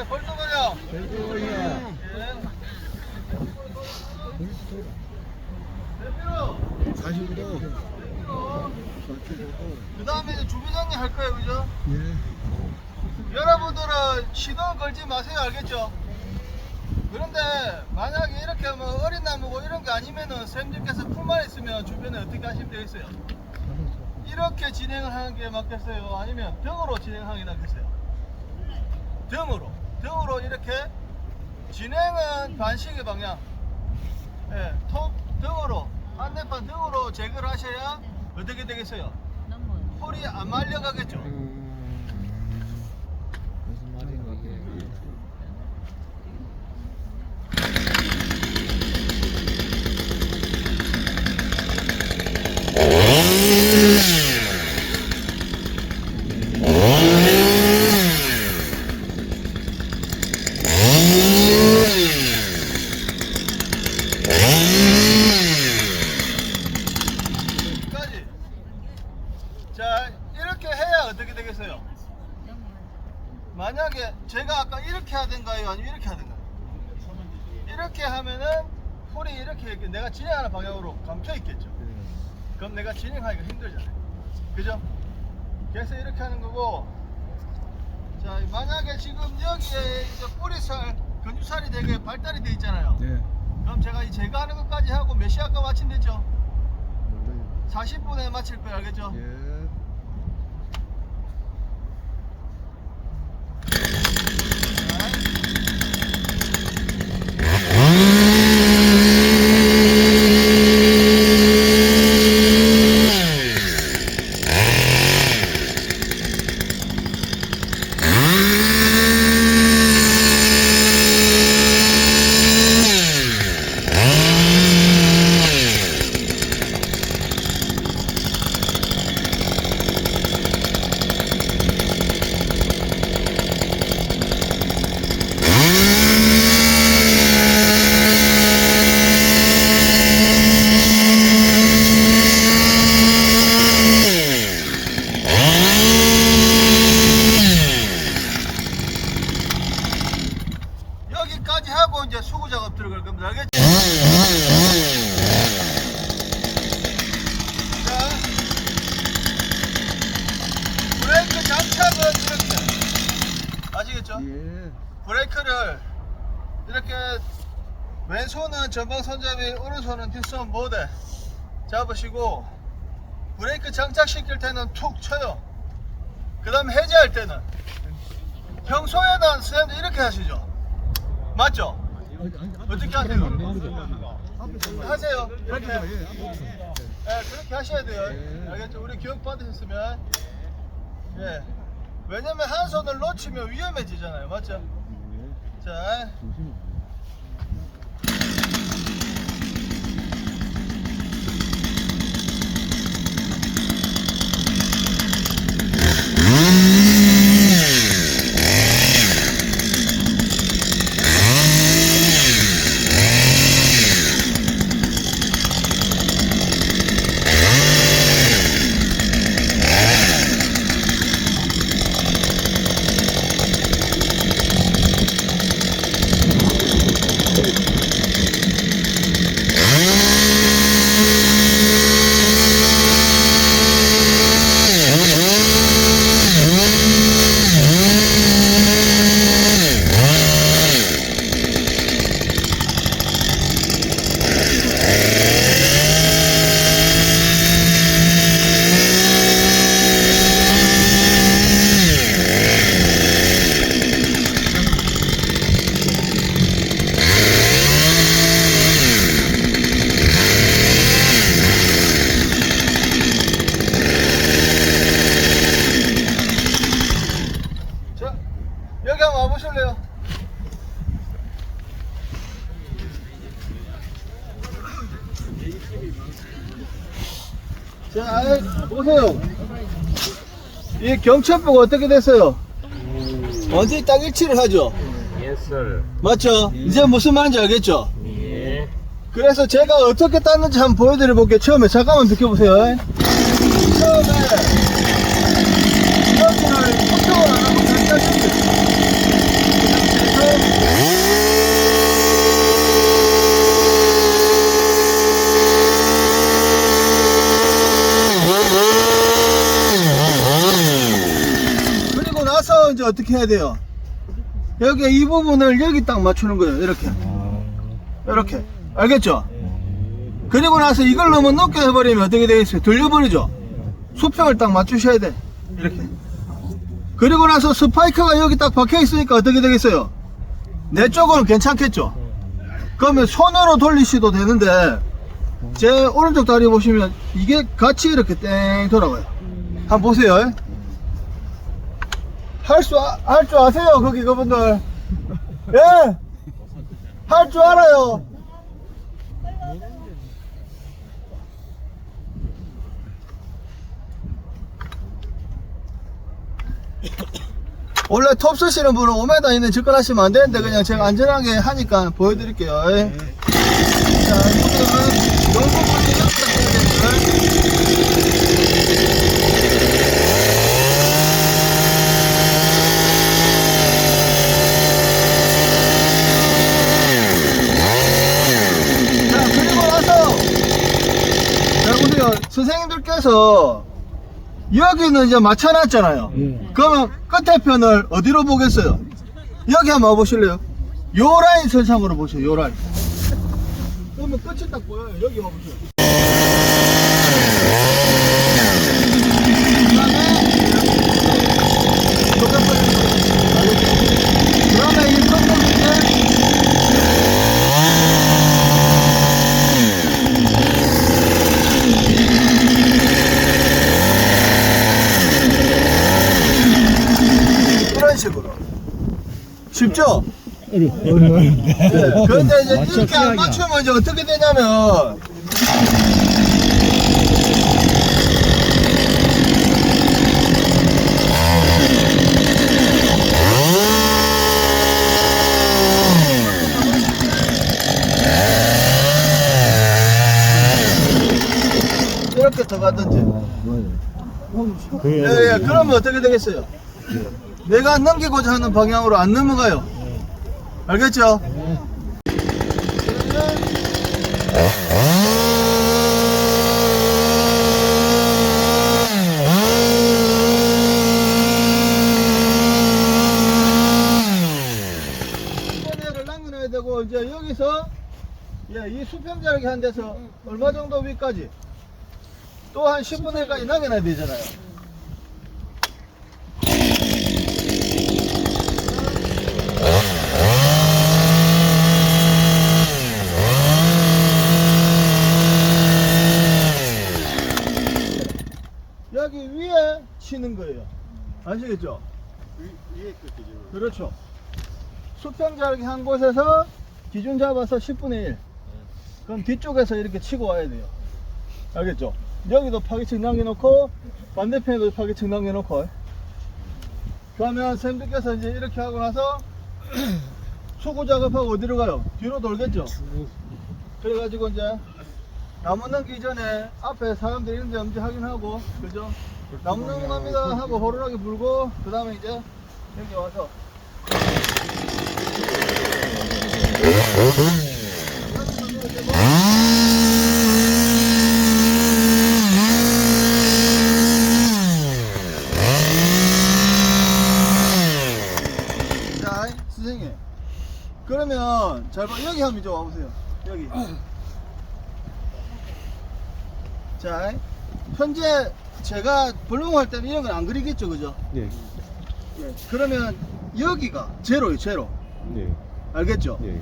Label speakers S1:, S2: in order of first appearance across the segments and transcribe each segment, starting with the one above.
S1: 네, 벌써 가요.
S2: 별도야. 사실도
S1: 그 다음에 이제 주부장님 할 거예요, 그죠?
S2: 예.
S1: 여러분들은 시동 걸지 마세요, 알겠죠? 그런데 만약에 이렇게 뭐 어린 나무고 이런 거 아니면은 쌤님께서 풀만 있으면 주변에 어떻게 하시면 되겠어요? 이렇게 진행을 하는 게 맞겠어요? 아니면 등으로 진행하는 게 낫겠어요? 등으로. 등으로 이렇게 진행은 반시계 방향. 예, 톱 등으로, 반대판 등으로 제거를 하셔야 어떻게 되겠어요? 폴이 안 말려가겠죠?
S2: 무슨 말인가 이게.
S1: 까지. 자, 이렇게 해야 어떻게 되겠어요? 만약에 제가 아까 이렇게 하든가요? 아니면 이렇게 하든가요? 이렇게 하면은 폴이 이렇게 이렇게 내가 방향으로 감춰 있겠죠. 그럼 내가 진행하기가 힘들잖아요. 그죠? 그래서 이렇게 하는 거고, 자, 만약에 지금 여기에 이제 뿌리살, 근육살이 되게 발달이 돼 있잖아요.
S2: 네.
S1: 그럼 제가 이 제거하는 것까지 하고 몇시 아까 마친댔죠?
S2: 몰라요.
S1: 40분에 마칠 거예요, 알겠죠?
S2: 예.
S1: 여기까지 하고 이제 수구 작업 들어갈 겁니다. 알겠죠? 자, 브레이크 장착은 이렇게. 아시겠죠?
S2: 예.
S1: 브레이크를 이렇게 왼손은 전방 손잡이, 오른손은 뒷손 모대 잡으시고 브레이크 장착시킬 때는 툭 쳐요. 그 다음에 해제할 때는 평소에는 선생님들 이렇게 하시죠? 맞죠? 어떻게 하세요? 하세요. 이렇게. 예, 그렇게 하셔야 돼요.
S2: 예.
S1: 알겠죠? 우리 교육 받으셨으면. 예. 왜냐면 한 손을 놓치면 위험해지잖아요. 맞죠? 자, 자, 여기 한번 와보실래요? 자, 아, 보세요. 이 경첩부가 어떻게 됐어요? 완전히 딱 일치를 하죠?
S3: Sir.
S1: 맞죠? 이제 무슨 말인지 알겠죠?
S3: 예.
S1: 그래서 제가 어떻게 땄는지 한번 보여드려 볼게요. 처음에 잠깐만 비켜보세요. 처음에 여기를 걱정을 안 하고 그냥 따셨 그리고 나서 이제 어떻게 해야 돼요? 여기 이 부분을 여기 딱 맞추는 거예요. 이렇게. 이렇게. 알겠죠? 그리고 나서 이걸 너무 높게 해버리면 어떻게 되겠어요? 돌려버리죠? 수평을 딱 맞추셔야 돼. 이렇게. 그리고 나서 스파이크가 여기 딱 박혀 있으니까 어떻게 되겠어요? 내 쪽은 괜찮겠죠? 그러면 손으로 돌리셔도 되는데, 제 오른쪽 다리 보시면 이게 같이 이렇게 땡 돌아가요. 한번 보세요. 할 수, 할 줄 아세요? 거기 그분들. 예! 할 줄 알아요. 원래 톱 쓰시는 분은 5m 이내 접근하시면 안 되는데 그냥 제가 안전하게 하니까 보여드릴게요. 예. 자, 농구 되는 자. 선생님들께서 여기는 이제 맞춰놨잖아요.
S2: 예.
S1: 그러면 끝에 편을 어디로 보겠어요? 여기 한번 와보실래요? 요 라인 선상으로 보세요, 요 라인. 그러면 끝이 딱 보여요. 여기 와보세요. 그다음에 이 선생님들 이런 식으로. 쉽죠? 네. 그런데 이제 이렇게 안 맞추면 이제 어떻게 되냐면 이렇게 들어가든지 예, 예, 그러면 어떻게 되겠어요? 내가 넘기고자 하는 방향으로 안 넘어가요. 알겠죠? 수평자를 남겨놔야 되고 이제 여기서 예, 이 수평자를 한 데서 얼마 정도 위까지 또 한 10분의 1까지 남겨놔야 되잖아요. 여기 위에 치는 거예요. 아시겠죠?
S2: 위에 끝이죠.
S1: 그렇죠. 수평 자르기 한 곳에서 기준 잡아서 10분의 1. 그럼 뒤쪽에서 이렇게 치고 와야 돼요. 알겠죠? 여기도 파기층 남겨놓고 반대편에도 파기층 남겨놓고. 그러면 선생님께서 이제 이렇게 하고 나서 수고 작업하고 어디로 가요? 뒤로 돌겠죠? 그래가지고 이제 나무 넘기 전에 앞에 사람들이 있는지 없는지 확인하고 그죠? 나무 넘어갑니다 하고 호루라기 불고 그 다음에 이제 여기 와서 자 선생님 그러면 잘 봐. 여기 한번 좀 와보세요. 여기. 자, 현재 제가 블록할 때는 이런 건 안 그리겠죠, 그죠?
S2: 네.
S1: 예. 그러면 여기가 제로예요, 제로.
S2: 네.
S1: 알겠죠?
S2: 네.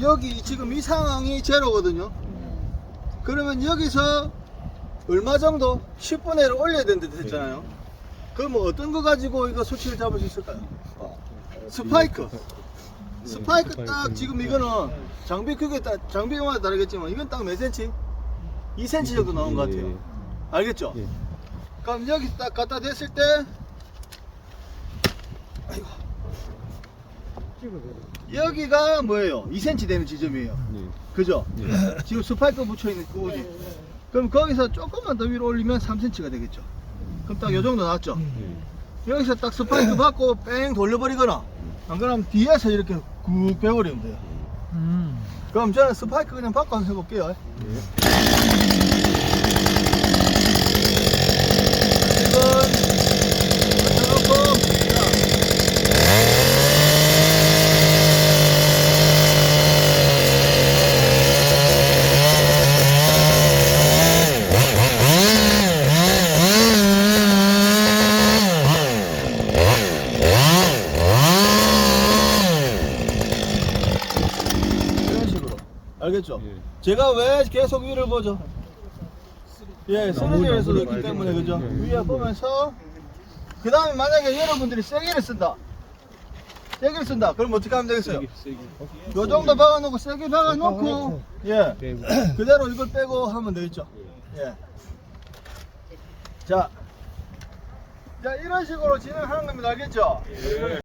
S1: 여기 지금 이 상황이 제로거든요. 그러면 여기서 얼마 정도? 10분의 1을 올려야 된다 했잖아요. 그러면 어떤 거 가지고 이거 수치를 잡을 수 있을까요? 스파이크. 스파이크 딱 지금 이거는 장비 크기에 따라 장비마다 다르겠지만 이건 딱 몇 센치? 2cm 정도 나온 것 같아요. 알겠죠?
S2: 예.
S1: 그럼 여기 딱 갖다 댔을 때 아이고 여기가 뭐예요? 2cm 되는 지점이에요.
S2: 네.
S1: 그죠?
S2: 네.
S1: 지금 스파이크 붙여 있는 그곳이. 그럼 거기서 조금만 더 위로 올리면 3cm가 되겠죠. 그럼 딱 요 정도 나왔죠?
S2: 네.
S1: 여기서 딱 스파이크 받고 뺑 돌려버리거나 안 그러면 뒤에서 이렇게 굽 빼버리면 돼요. 그럼 저는 스파이크 그냥 한번 해볼게요.
S2: 네.
S1: 이건 갖다 놓고 알겠죠?
S2: 예.
S1: 제가 왜 계속 위를 보죠? 예, 쓰러져서 있기 때문에 그죠?
S2: 예.
S1: 위에 보면서 그 다음에 만약에 여러분들이 세게를 쓴다. 세게를 쓴다. 그럼 어떻게 하면 되겠어요? 요 정도 박아놓고 세게 박아놓고 예 그대로 이걸 빼고 하면 되겠죠. 예. 자, 자 이런 식으로 진행하는 겁니다. 알겠죠?